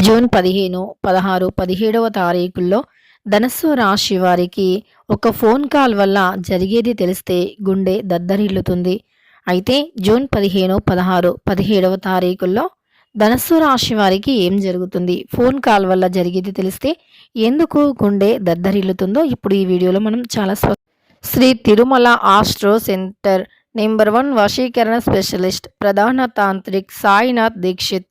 June పదిహేను పదహారు పదిహేడవ తారీఖుల్లో ధనస్సు రాశి వారికి ఒక ఫోన్ కాల్ వల్ల జరిగేది తెలిస్తే గుండె దద్దరిల్లుతుంది. అయితే జూన్ పదిహేను పదహారు పదిహేడవ తారీఖుల్లో ధనస్సు రాశి వారికి ఏం జరుగుతుంది? ఫోన్ కాల్ వల్ల జరిగేది తెలిస్తే ఎందుకు గుండె దద్దరిల్లుతుందో ఇప్పుడు ఈ వీడియోలో మనం చాలా స్వ Shri Tirumala astro centre number one వశీకరణ స్పెషలిస్ట్ ప్రధాన తాంత్రిక్ సాయినాథ్ దీక్షిత్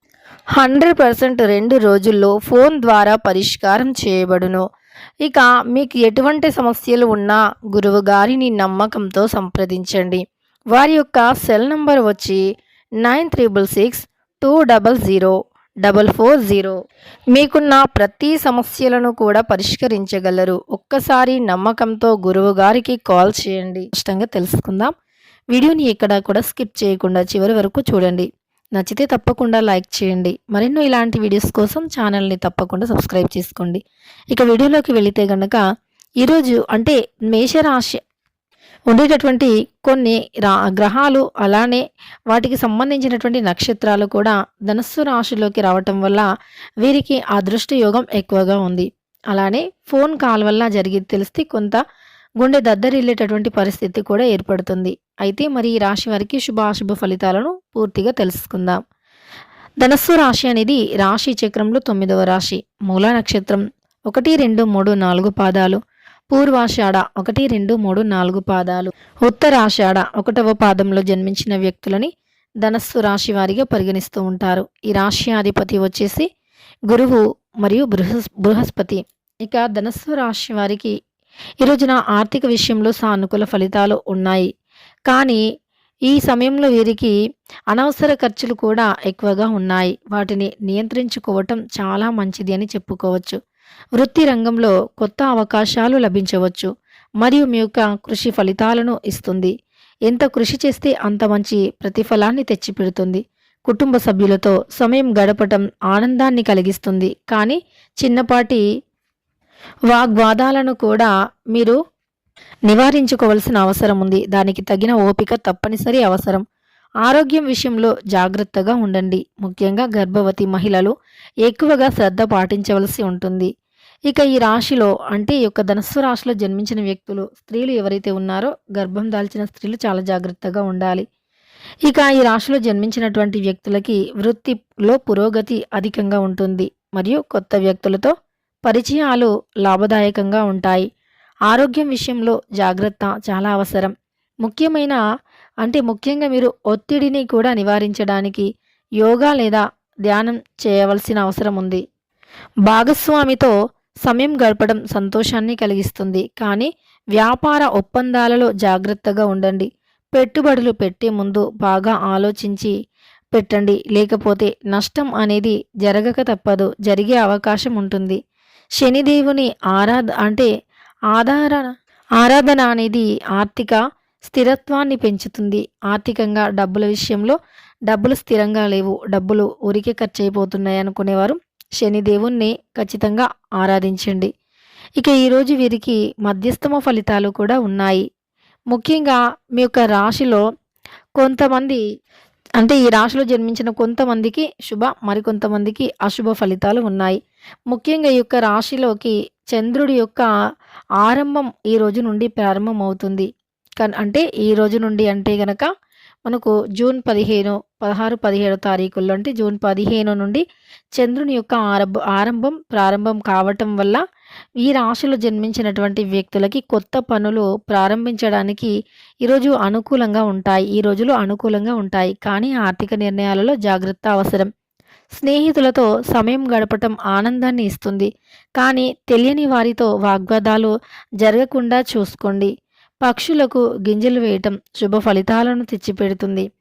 హండ్రెడ్ పర్సెంట్ రెండు రోజుల్లో ఫోన్ ద్వారా పరిష్కారం చేయబడును. ఇక మీకు ఎటువంటి సమస్యలు ఉన్నా గురువు గారిని నమ్మకంతో సంప్రదించండి. వారి యొక్క సెల్ నంబర్ వచ్చి nine triple six two double zero double four zero. మీకున్న ప్రతి సమస్యలను కూడా పరిష్కరించగలరు. ఒక్కసారి నమ్మకంతో గురువు గారికి కాల్ చేయండి. ఇష్టంగా తెలుసుకుందాం. వీడియోని ఎక్కడా కూడా స్కిప్ చేయకుండా చివరి వరకు చూడండి. నచ్చితే తప్పకుండా లైక్ చేయండి. మరెన్నో ఇలాంటి వీడియోస్ కోసం ఛానల్ని తప్పకుండా సబ్స్క్రైబ్ చేసుకోండి. ఇక వీడియోలోకి వెళితే గనక ఈరోజు అంటే మేషరాశి ఉండేటటువంటి కొన్ని రా గ్రహాలు అలానే వాటికి సంబంధించినటువంటి నక్షత్రాలు కూడా ధనస్సు రాశిలోకి రావటం వల్ల వీరికి అదృష్ట యోగం ఎక్కువగా ఉంది. అలానే ఫోన్ కాల్ వల్ల జరిగి తెలిస్తే కొంత గుండె దద్దరిల్లేటటువంటి పరిస్థితి కూడా ఏర్పడుతుంది. అయితే మరి ఈ రాశి వారికి శుభాశుభ ఫలితాలను పూర్తిగా తెలుసుకుందాం. ధనస్సు రాశి అనేది రాశి చక్రంలో తొమ్మిదవ రాశి. మూల నక్షత్రం ఒకటి రెండు మూడు నాలుగు పాదాలు. పూర్వాషాఢ ఒకటి రెండు మూడు నాలుగు పాదాలు. ఉత్తరాషాఢ ఒకటవ పాదంలో జన్మించిన వ్యక్తులని ధనస్సు రాశి వారిగా పరిగణిస్తూ ఉంటారు. ఈ రాశి అధిపతి వచ్చేసి గురువు మరియు బృహస్ బృహస్పతి. ఇక ధనస్సు రాశి వారికి ఈ రోజున ఆర్థిక విషయంలో సానుకూల ఫలితాలు ఉన్నాయి. కానీ ఈ సమయంలో వీరికి అనవసర ఖర్చులు కూడా ఎక్కువగా ఉన్నాయి. వాటిని నియంత్రించుకోవటం చాలా మంచిది అని చెప్పుకోవచ్చు. వృత్తి రంగంలో కొత్త అవకాశాలు లభించవచ్చు. మరియు మీ యొక్క కృషి ఫలితాలను ఇస్తుంది. ఎంత కృషి చేస్తే అంత మంచి ప్రతిఫలాన్ని తెచ్చిపెడుతుంది. కుటుంబ సభ్యులతో సమయం గడపటం ఆనందాన్ని కలిగిస్తుంది. కానీ చిన్నపాటి వాగ్వాదాలను కూడా మీరు నివారించుకోవాల్సిన అవసరం ఉంది. దానికి తగిన ఓపిక తప్పనిసరి అవసరం. ఆరోగ్యం విషయంలో జాగ్రత్తగా ఉండండి. ముఖ్యంగా గర్భవతి మహిళలు ఎక్కువగా శ్రద్ధ పాటించవలసి ఉంటుంది. ఇక ఈ రాశిలో అంటే ఈ యొక్క ధనస్సు రాశిలో జన్మించిన వ్యక్తులు స్త్రీలు ఎవరైతే ఉన్నారో గర్భం దాల్చిన స్త్రీలు చాలా జాగ్రత్తగా ఉండాలి. ఇక ఈ రాశిలో జన్మించినటువంటి వ్యక్తులకి వృత్తిలో పురోగతి అధికంగా ఉంటుంది. మరియు కొత్త వ్యక్తులతో పరిచయాలు లాభదాయకంగా ఉంటాయి. ఆరోగ్యం విషయంలో జాగ్రత్త చాలా అవసరం. ముఖ్యమైన అంటే ముఖ్యంగా మీరు ఒత్తిడిని కూడా నివారించడానికి యోగా లేదా ధ్యానం చేయవలసిన అవసరం ఉంది. భాగస్వామితో సమయం గడపడం సంతోషాన్ని కలిగిస్తుంది. కానీ వ్యాపార ఒప్పందాలలో జాగ్రత్తగా ఉండండి. పెట్టుబడులు పెట్టే ముందు బాగా ఆలోచించి పెట్టండి. లేకపోతే నష్టం అనేది జరగక తప్పదు. జరిగే అవకాశం ఉంటుంది. శనిదేవుని ఆరాధ అంటే ఆధారణ ఆరాధన అనేది ఆర్థిక స్థిరత్వాన్ని పెంచుతుంది. ఆర్థికంగా డబ్బుల విషయంలో డబ్బులు స్థిరంగా లేవు. డబ్బులు ఊరికే ఖర్చు అయిపోతున్నాయి అనుకునేవారు శనిదేవుణ్ణి ఖచ్చితంగా ఆరాధించండి. ఇక ఈరోజు వీరికి మధ్యస్థమ ఫలితాలు కూడా ఉన్నాయి. ముఖ్యంగా మీ యొక్క రాశిలో కొంతమంది అంటే ఈ రాశిలో జన్మించిన కొంతమందికి శుభ మరికొంతమందికి అశుభ ఫలితాలు ఉన్నాయి. ముఖ్యంగా ఈ యొక్క రాశిలోకి చంద్రుడి యొక్క ఆరంభం ఈ రోజు నుండి ప్రారంభం అవుతుంది కన్ అంటే ఈ రోజు నుండి అంటే గనక మనకు జూన్ పదిహేను పదహారు పదిహేడు తారీఖుల్లో అంటే జూన్ పదిహేను నుండి చంద్రుని యొక్క ఆరంభ ఆరంభం ప్రారంభం కావటం వల్ల ఈ రాశిలో జన్మించినటువంటి వ్యక్తులకి కొత్త పనులు ప్రారంభించడానికి ఈరోజు అనుకూలంగా ఉంటాయి. ఈ రోజులు అనుకూలంగా ఉంటాయి. కానీ ఆర్థిక నిర్ణయాలలో జాగ్రత్త అవసరం. స్నేహితులతో సమయం గడపటం ఆనందాన్ని ఇస్తుంది. కానీ తెలియని వారితో వాగ్వాదాలు జరగకుండా చూసుకోండి. పక్షులకు గింజలు వేయటం శుభ ఫలితాలను తెచ్చిపెడుతుంది.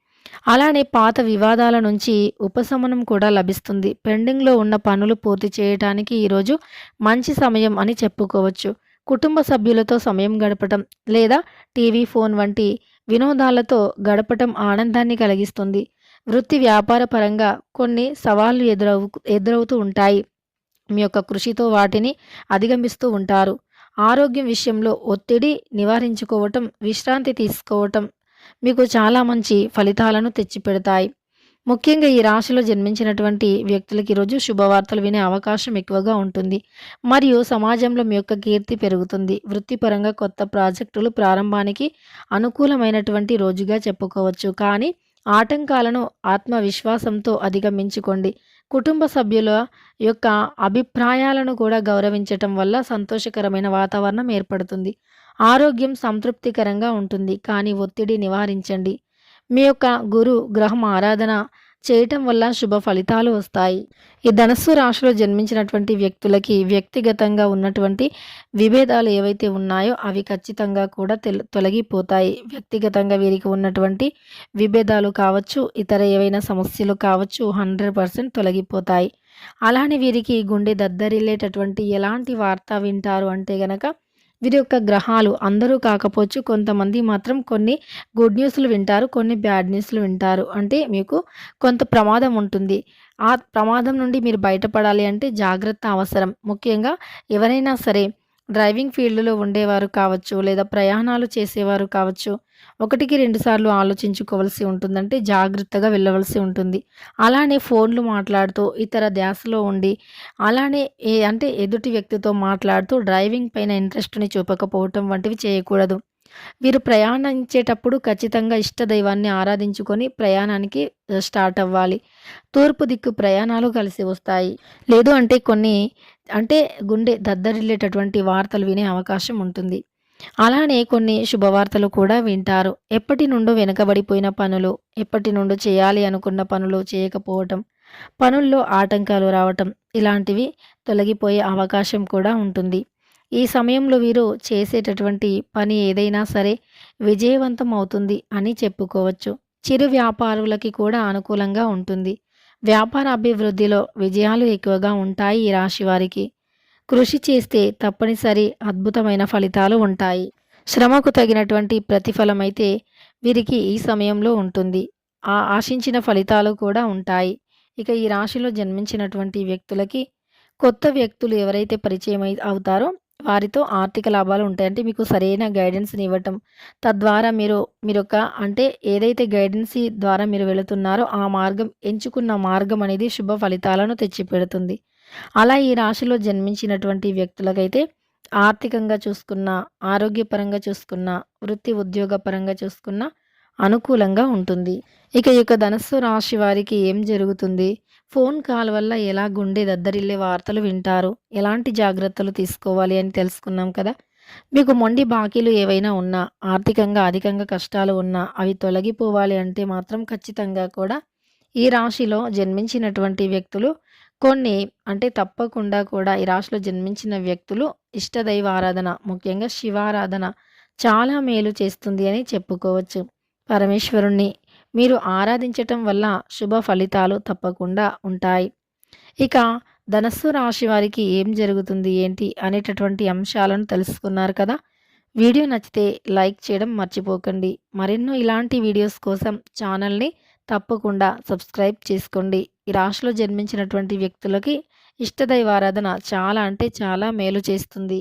అలానే పాత వివాదాల నుంచి ఉపశమనం కూడా లభిస్తుంది. పెండింగ్లో ఉన్న పనులు పూర్తి చేయటానికి ఈరోజు మంచి సమయం అని చెప్పుకోవచ్చు. కుటుంబ సభ్యులతో సమయం గడపటం లేదా టీవీ ఫోన్ వంటి వినోదాలతో గడపటం ఆనందాన్ని కలిగిస్తుంది. వృత్తి వ్యాపార పరంగా కొన్ని సవాళ్ళు ఎదురవు ఎదురవుతూ ఉంటాయి. మీ యొక్క కృషితో వాటిని అధిగమిస్తూ ఉంటారు. ఆరోగ్యం విషయంలో ఒత్తిడి నివారించుకోవటం విశ్రాంతి తీసుకోవటం మీకు చాలా మంచి ఫలితాలను తెచ్చిపెడతాయి. ముఖ్యంగా ఈ రాశిలో జన్మించినటువంటి వ్యక్తులకి ఈరోజు శుభవార్తలు వినే అవకాశం ఎక్కువగా ఉంటుంది. మరియు సమాజంలో మీ యొక్క కీర్తి పెరుగుతుంది. వృత్తిపరంగా కొత్త ప్రాజెక్టులు ప్రారంభానికి అనుకూలమైనటువంటి రోజుగా చెప్పుకోవచ్చు. కానీ ఆటంకాలను ఆత్మవిశ్వాసంతో అధిగమించుకోండి. కుటుంబ సభ్యుల యొక్క అభిప్రాయాలను కూడా గౌరవించటం వల్ల సంతోషకరమైన వాతావరణం ఏర్పడుతుంది. ఆరోగ్యం సంతృప్తికరంగా ఉంటుంది కానీ ఒత్తిడి నివారించండి. మీ యొక్క గురు గ్రహం ఆరాధన చేయటం వల్ల శుభ ఫలితాలు వస్తాయి. ఈ ధనస్సు రాశిలో జన్మించినటువంటి వ్యక్తులకి వ్యక్తిగతంగా ఉన్నటువంటి విభేదాలు ఏవైతే ఉన్నాయో అవి ఖచ్చితంగా కూడా తొలగిపోతాయి. వ్యక్తిగతంగా వీరికి ఉన్నటువంటి విభేదాలు కావచ్చు ఇతర ఏవైనా సమస్యలు కావచ్చు హండ్రెడ్ పర్సెంట్ తొలగిపోతాయి. అలానే వీరికి గుండె దద్దరిల్లేటటువంటి ఎలాంటి వార్త వింటారు అంటే గనక వీరి యొక్క గ్రహాలు అందరూ కాకపోవచ్చు కొంతమంది మాత్రం కొన్ని గుడ్ న్యూస్లు వింటారు కొన్ని బ్యాడ్ న్యూస్లు వింటారు. అంటే మీకు కొంత ప్రమాదం ఉంటుంది. ఆ ప్రమాదం నుండి మీరు బయటపడాలి అంటే జాగ్రత్త అవసరం. ముఖ్యంగా ఎవరైనా సరే డ్రైవింగ్ ఫీల్డ్లో ఉండేవారు కావచ్చు లేదా ప్రయాణాలు చేసేవారు కావచ్చు ఒకటికి రెండుసార్లు ఆలోచించుకోవాల్సి ఉంటుందంటే జాగ్రత్తగా వెళ్ళవలసి ఉంటుంది. అలానే ఫోన్లు మాట్లాడుతూ ఇతర ధ్యాసలో ఉండి అలానే ఏ అంటే ఎదుటి వ్యక్తితో మాట్లాడుతూ డ్రైవింగ్ పైన ఇంట్రెస్ట్ని చూపకపోవటం వంటివి చేయకూడదు. వీరు ప్రయాణించేటప్పుడు ఖచ్చితంగా ఇష్టదైవాన్ని ఆరాధించుకొని ప్రయాణానికి స్టార్ట్ అవ్వాలి. తూర్పు దిక్కు ప్రయాణాలు కలిసి వస్తాయి. లేదు అంటే కొన్ని అంటే గుండె దద్దరిల్లేటటువంటి వార్తలు వినే అవకాశం ఉంటుంది. అలానే కొన్ని శుభవార్తలు కూడా వింటారు. ఎప్పటి నుండో వెనుకబడిపోయిన పనులు ఎప్పటి నుండో చేయాలి అనుకున్న పనులు చేయకపోవటం పనుల్లో ఆటంకాలు రావటం ఇలాంటివి తొలగిపోయే అవకాశం కూడా ఉంటుంది. ఈ సమయంలో వీరు చేసేటటువంటి పని ఏదైనా సరే విజయవంతం అవుతుంది అని చెప్పుకోవచ్చు. చిరు వ్యాపారులకి కూడా అనుకూలంగా ఉంటుంది. వ్యాపార అభివృద్ధిలో విజయాలు ఎక్కువగా ఉంటాయి ఈ రాశి వారికి. కృషి చేస్తే తప్పనిసరి అద్భుతమైన ఫలితాలు ఉంటాయి. శ్రమకు తగినటువంటి ప్రతిఫలం అయితే వీరికి ఈ సమయంలో ఉంటుంది. ఆ ఆశించిన ఫలితాలు కూడా ఉంటాయి. ఇక ఈ రాశిలో జన్మించినటువంటి వ్యక్తులకి కొత్త వ్యక్తులు ఎవరైతే పరిచయం అవుతారో వారితో ఆర్థిక లాభాలు ఉంటాయంటే మీకు సరైన గైడెన్స్ని ఇవ్వటం. తద్వారా మీరు మీరు ఒక అంటే ఏదైతే గైడెన్స్ ద్వారా మీరు వెళుతున్నారో ఆ మార్గం ఎంచుకున్న మార్గం అనేది శుభ ఫలితాలను తెచ్చిపెడుతుంది. అలా ఈ రాశిలో జన్మించినటువంటి వ్యక్తులకైతే ఆర్థికంగా చూసుకున్న ఆరోగ్యపరంగా చూసుకున్న వృత్తి ఉద్యోగపరంగా చూసుకున్న అనుకూలంగా ఉంటుంది. ఇక ఈ యొక్క ధనస్సు రాశి వారికి ఏం జరుగుతుంది? ఫోన్ కాల్ వల్ల ఎలా గుండె దద్దరిల్లే వార్తలు వింటారు? ఎలాంటి జాగ్రత్తలు తీసుకోవాలి అని తెలుసుకున్నాం కదా? మీకు మొండి బాకీలు ఏవైనా ఉన్నా ఆర్థికంగా అధికంగా కష్టాలు ఉన్నా అవి తొలగిపోవాలి అంటే మాత్రం ఖచ్చితంగా కూడా ఈ రాశిలో జన్మించినటువంటి వ్యక్తులు కొన్ని అంటే తప్పకుండా కూడా ఈ రాశిలో జన్మించిన వ్యక్తులు ఇష్టదైవ ఆరాధన ముఖ్యంగా శివారాధన చాలా మేలు చేస్తుంది అని చెప్పుకోవచ్చు. పరమేశ్వరుణ్ణి మీరు ఆరాధించటం వల్ల శుభ ఫలితాలు తప్పకుండా ఉంటాయి. ఇక ధనస్సు రాశి వారికి ఏం జరుగుతుంది ఏంటి అనేటటువంటి అంశాలను తెలుసుకున్నారు కదా? వీడియో నచ్చితే లైక్ చేయడం మర్చిపోకండి. మరెన్నో ఇలాంటి వీడియోస్ కోసం ఛానల్ని తప్పకుండా సబ్స్క్రైబ్ చేసుకోండి. ఈ రాశిలో జన్మించినటువంటి వ్యక్తులకి ఇష్టదైవారాధన చాలా అంటే చాలా మేలు చేస్తుంది.